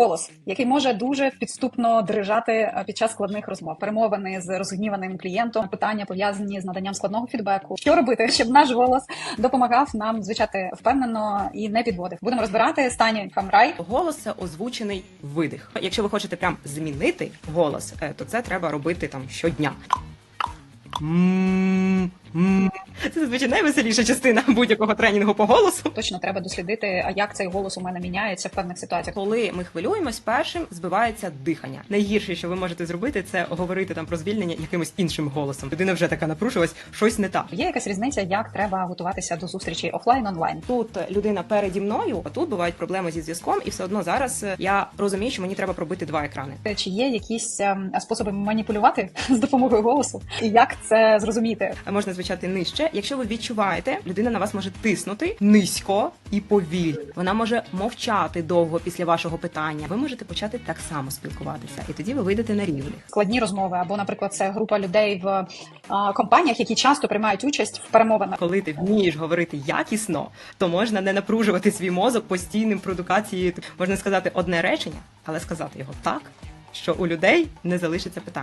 Голос, який може дуже підступно дрижати е, під час складних розмов, перемовини з розгніваним клієнтом, питання пов'язані з наданням складного фідбеку. Що робити, щоб наш голос допомагав нам звучати впевнено і не підводив? Будемо розбирати Стані Хамрай. Голос це озвучений видих. Якщо ви хочете прям змінити голос, е, то це треба робити там щодня. Це зазвичай найвеселіша частина будь-якого тренінгу по голосу. Точно треба дослідити, а як цей голос у мене міняється в певних ситуаціях. Коли ми хвилюємось, першим збивається дихання. Найгірше, що ви можете зробити, це говорити там про звільнення якимось іншим голосом. Людина вже така напружилась, щось не так. Є якась різниця, як треба готуватися до зустрічі офлайн онлайн. Тут людина переді мною, а тут бувають проблеми зі зв'язком, і все одно зараз е, я розумію, що мені треба пробити два екрани. Чи є якісь ем, способи маніпулювати з допомогою голосу? І як це зрозуміти? А можна звучати нижче. Якщо ви відчуваєте, людина на вас може тиснути низько і повільно. Вона може мовчати довго після вашого питання. Ви можете почати так само спілкуватися, і тоді ви вийдете на рівних. складні розмови, або, наприклад, це група людей в а, компаніях, які часто приймають участь в перемовинах. Коли ти вмієш говорити якісно, то можна не напружувати свій мозок постійним продукацією. Можна сказати одне речення, але сказати його так, що у людей не залишиться питань.